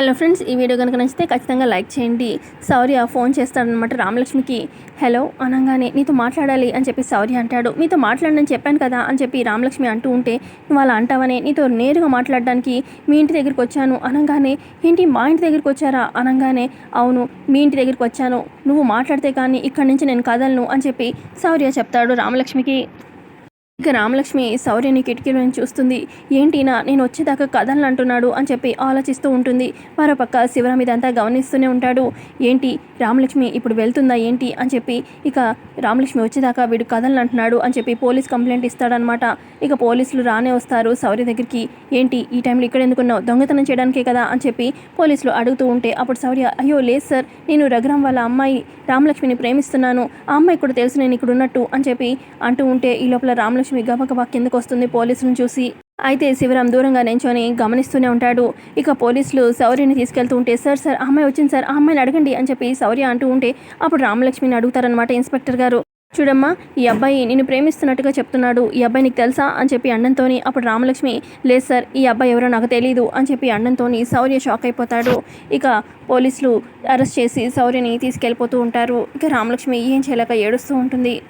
Hello friends ఈ video కనుక నచ్చితే ఖచ్చితంగా లైక్ చేయండి. సౌర్య ఫోన్ చేస్తాడనమాట రామలక్ష్మికి. హలో అనగానే నీతో మాట్లాడాలి అని చెప్పి సౌర్య అంటాడు. మీతో మాట్లాడడం చెప్పాను కదా అని చెప్పి రామలక్ష్మి అంటూ ఉంటే నువ్వు అలా అంటావనే నీతో నేరుగా మాట్లాడడానికి మీ ఇంటి దగ్గరికి వచ్చాను. అనగానే ఏంటి మా ఇంటి దగ్గరికి వచ్చారా? అనగానే అవును మీ ఇంటి దగ్గరికి వచ్చాను. నువ్వు మాట్లాడితే కానీ ఇక్కడి నుంచి నేను కదలను అని చెప్పి సౌర్య చెప్తాడు రామలక్ష్మికి. ఇక రామలక్ష్మి శౌర్యని కిటికీలో నుంచి చూస్తుంది ఏంటినా నేను వచ్చేదాకా కథలను అంటున్నాడు అని చెప్పి ఆలోచిస్తూ ఉంటుంది. మరోపక్క శివరామ్ ఇదంతా గమనిస్తూనే ఉంటాడు. ఏంటి? రామలక్ష్మి ఇప్పుడు వెళ్తుందా? ఏంటి? అని చెప్పి ఇక రామలక్ష్మి వచ్చేదాకా వీడు కథలను అంటున్నాడు అని చెప్పి పోలీస్ కంప్లైంట్ ఇస్తాడనమాట ఇక పోలీసులు రానే వస్తారు శౌర్య దగ్గరికి. ఏంటి? ఈ టైంలో ఇక్కడ ఎందుకున్నావు దొంగతనం చేయడానికే కదా? అని చెప్పి పోలీసులు అడుగుతూ ఉంటే అప్పుడు శౌర్య అయ్యో లేదు సార్. నేను రఘురామ్ వాళ్ళ అమ్మాయి రామలక్ష్మిని ప్రేమిస్తున్నాను. ఆ అమ్మాయి కూడా తెలుసు నేను ఇక్కడ ఉన్నట్టు అని చెప్పి అంటూ ఉంటే ఈ లోపల రామలక్ష్మి గబగబా కిందకు వస్తుంది పోలీసులను చూసి. అయితే శివరాం దూరంగా నించొని గమనిస్తూనే ఉంటాడు. ఇక పోలీసులు శౌర్యని తీసుకెళ్తూ ఉంటే సార్ సార్ ఆ అమ్మాయి వచ్చింది సార్ ఆ అమ్మాయిని అడగండి అని చెప్పి శౌర్య అంటూ ఉంటే అప్పుడు రామలక్ష్మిని అడుగుతారనమాట ఇన్స్పెక్టర్ గారు. చూడమ్మా ఈ అబ్బాయి నిన్ను ప్రేమిస్తున్నట్టుగా చెప్తున్నాడు. ఈ అబ్బాయి నీకు తెలుసా? అని చెప్పి అండంతోని అప్పుడు రామలక్ష్మి లేదు సార్ ఈ అబ్బాయి ఎవరో నాకు తెలియదు అని చెప్పి అండంతోని శౌర్య షాక్ అయిపోతాడు. ఇక పోలీసులు అరెస్ట్ చేసి శౌర్యని తీసుకెళ్ళిపోతూ ఉంటారు. ఇక రామలక్ష్మి ఏం చేయలేక ఏడుస్తూ ఉంటుంది.